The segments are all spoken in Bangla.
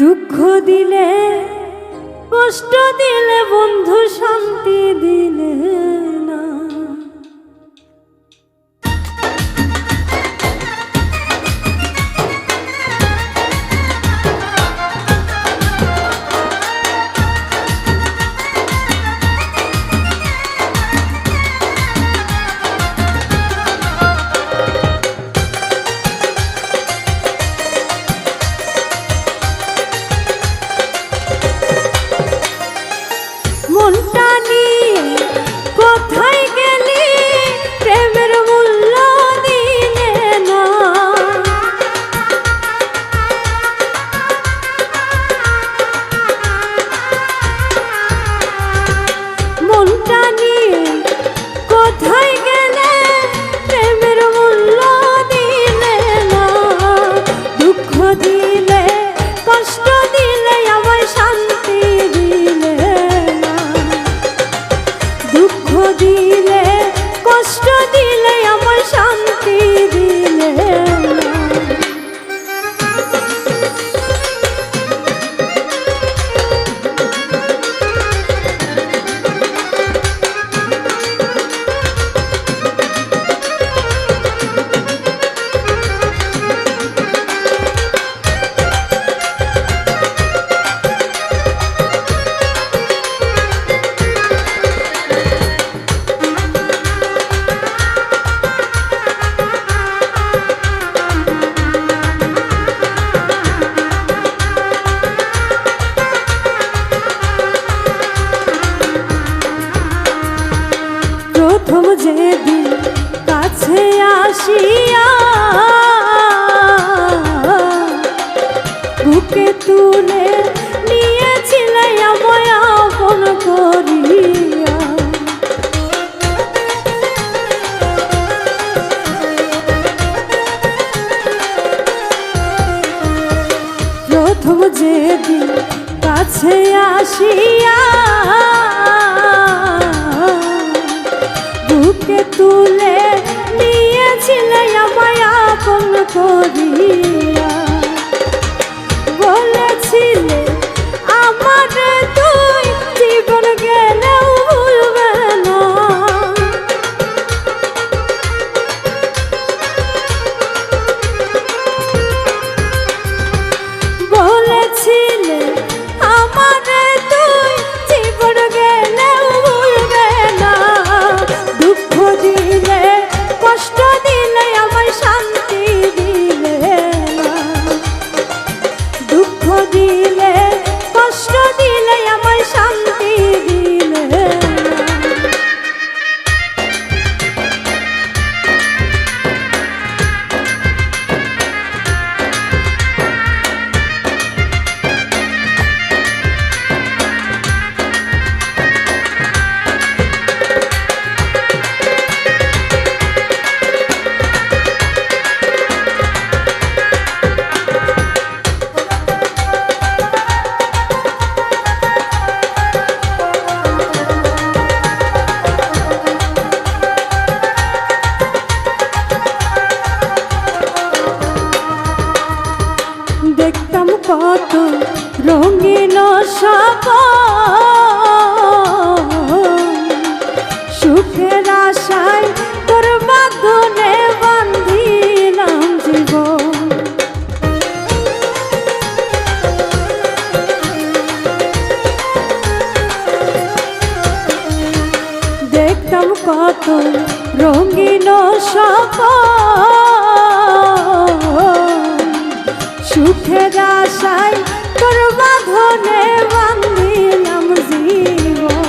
দুঃখ দিলে কষ্ট দিলে বন্ধু শান্তি দিলে। আসিয়া বুকে তুলে নিয়েছিলে আমায় আপন করে। জীবন কত রঙিন সুখের আশায় তোর বাঁধনে বান্ধিলাম জীবন।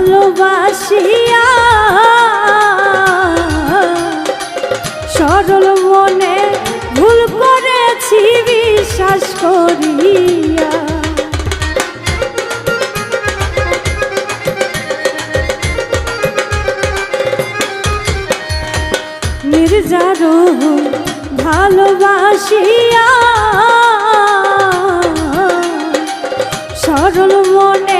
ভালোবাসিয়া। সরল মনে ভুল করেছি বিশ্বাস করিয়া। নির্জারু ভালোবাসিয়া। সরল মনে